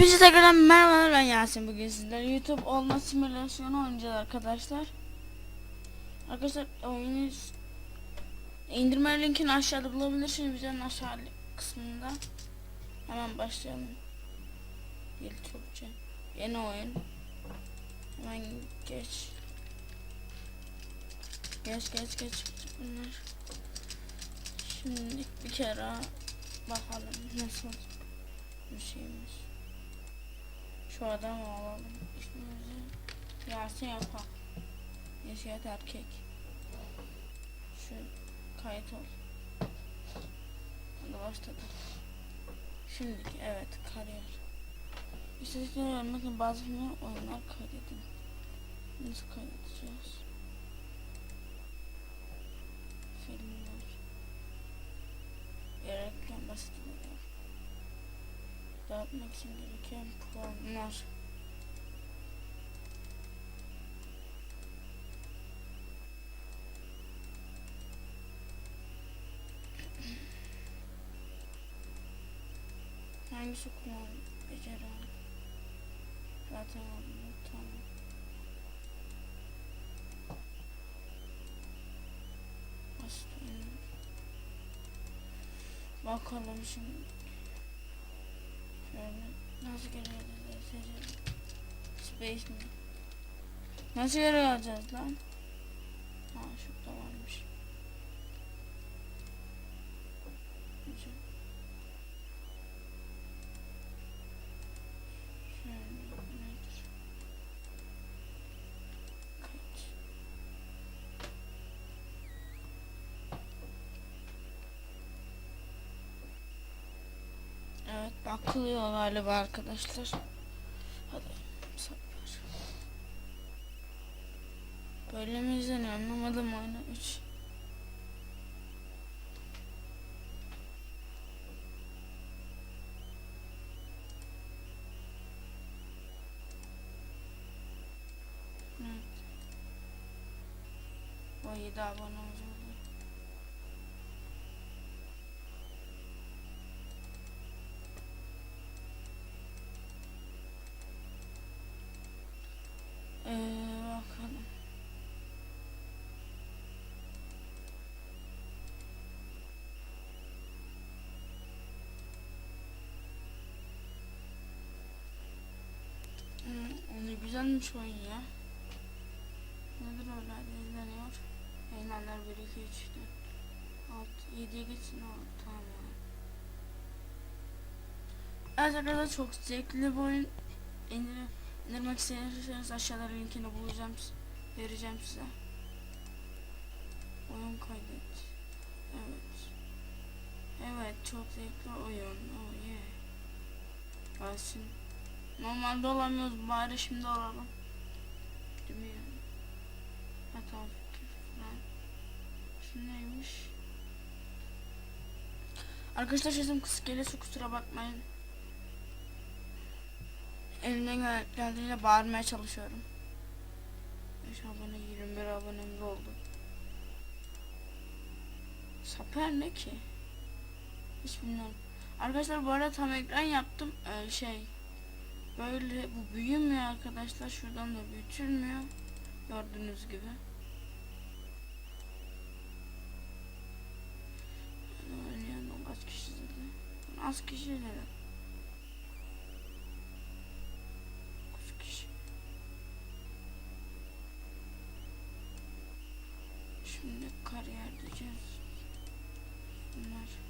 Hepinize tekrardan merhabalar ben Yasin bugün sizlerle YouTube olma simülasyonu oynayacağız arkadaşlar. Arkadaşlar oyunu indirme linkini aşağıda bulabilirsiniz videonun aşağı kısmında. Hemen başlayalım. Dil Türkçe. Yeni oyun. Hemen geç. Geç geç geç bunlar. Şimdi bir kere bakalım nasıl bir şeymiş. Şu adamı alalım. İsmimizi Yasin yapalım. Yaşayat erkek. Şu kayıt ol. Hadi başladı. Şimdi evet kariyer. İstatistikleri öğrenmek bazı filmler oyunlar kaydedin. Nasıl kaydedeceğiz? Filmler. Gerekli basit oluyor. Dağıtmak için gereken puanlar. Hangisi kullan beceri al. Zaten aldım tamam. Oyun. Bakalım şimdi. Şöyle nasıl? Seçelim. Space mi? Nasıl geri geleceğiz lan? Ha şurada varmış. Evet bakılıyor galiba arkadaşlar. Böyle mi izleniyor anlamadım oyunu 3. Evet. O 7 abone güzelmiş oyun ya. Nedir öyle izleniyor? Yayınlar 1 2 3 4 6 7'ye geçsin o tamam yani. Evet arkadaşlar çok zevkli bir oyun. İndirin. İndirmek isterseniz aşağıda linkini bulacağım vereceğim size. Oyun kaydet. Evet. Evet çok zevkli oyun. Oh yeah. Gelsin. Normalde olamıyoruz bari şimdi olalım. Değil? Hata fikir. Şu neymiş? Arkadaşlar sesim kısık gelirse kusura bakmayın. Elimden gel- geldiğince bağırmaya çalışıyorum. 5 abone 21 abonemiz oldu. Saper ne ki? Hiç bilmiyorum. Arkadaşlar bu arada tam ekran yaptım. Ee, şey böyle bu büyümüyor arkadaşlar. Şuradan da büyütülmüyor. Gördüğünüz gibi. Oynayan kaç kişi izledi? Az kişi. 9 kişi. Şimdi kariyer diyeceğiz. Bunlar.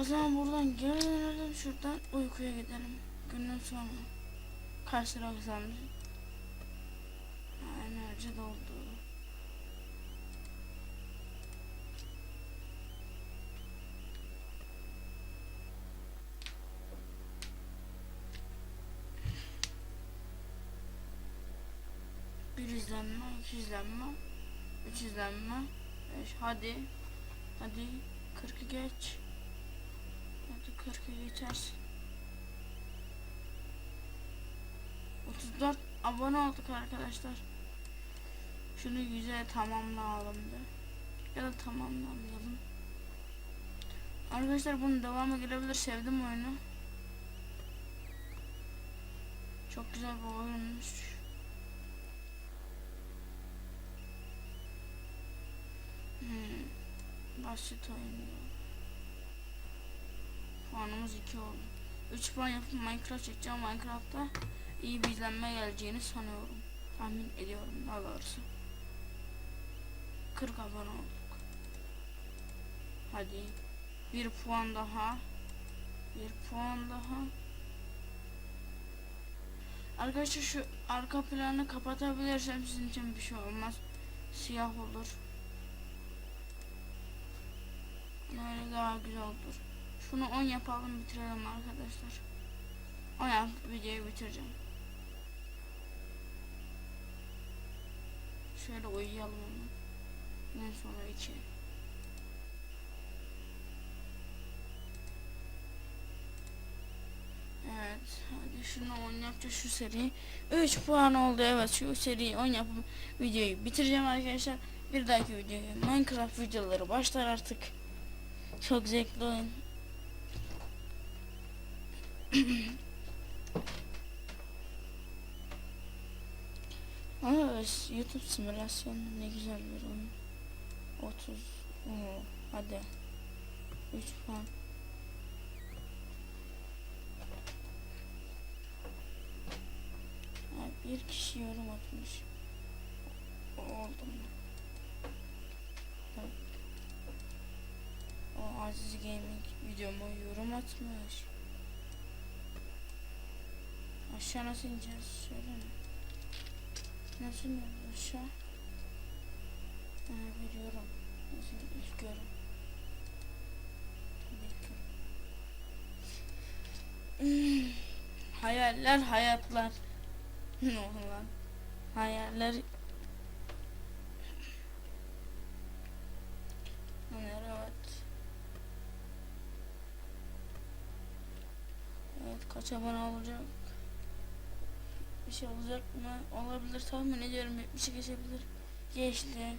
O zaman buradan geri dönelim şuradan uykuya gidelim. Günden sonra. Kaç lira kazanmış? Enerji doldu. Bir izlenme, iki izlenme, üç izlenme, beş, hadi, hadi, kırkı geç, hadi kırkı geçersin. 34 abone olduk arkadaşlar. Şunu güzel tamamlayalım da. Ya da tamamlamayalım. Arkadaşlar bunun devamı gelebilir. Sevdim oyunu. Çok güzel bir oyunmuş. Hmm. Basit oyun. Puanımız 2 oldu. 3 puan yapıp Minecraft çekeceğim. Minecraft'ta iyi bir izlenme geleceğini sanıyorum. Tahmin ediyorum daha doğrusu. 40 abone olduk. Hadi. Bir puan daha. Bir puan daha. Arkadaşlar şu arka planı kapatabilirsem sizin için bir şey olmaz. Siyah olur. Böyle daha güzel olur. Şunu 10 yapalım bitirelim arkadaşlar. 10 yap videoyu bitireceğim. Şöyle uyuyalım onu. Ondan sonra 2. Evet. Hadi şunu 10 yapacağız şu seri. 3 puan oldu evet şu seriyi 10 yapıp videoyu bitireceğim arkadaşlar. Bir dahaki videoya Minecraft videoları başlar artık. Çok zevkli oyun. Ama YouTube simülasyonu ne güzel bir oyun. 30 Oo, hadi 3 puan Ha, bir kişi yorum atmış O oldu mu? Evet. O Aziz Gaming videoma yorum atmış Aşağı nasıl ineceğiz söyleme Nasıl iniyoruz aşağı? Ha, veriyorum. Nasıl ilk ki. Hmm, Hayaller hayatlar. Ne oldu lan? Hayaller Hayaller evet. Evet kaç abone olacak? Şey olacak mı? Olabilir tahmin ediyorum. Bir şey geçebilir. Geçti.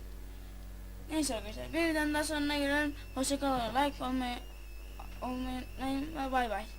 Neyse arkadaşlar bir videonun daha sonuna gelelim. Hoşçakalın. Like olmayı olmayı unutmayın ve bay bay.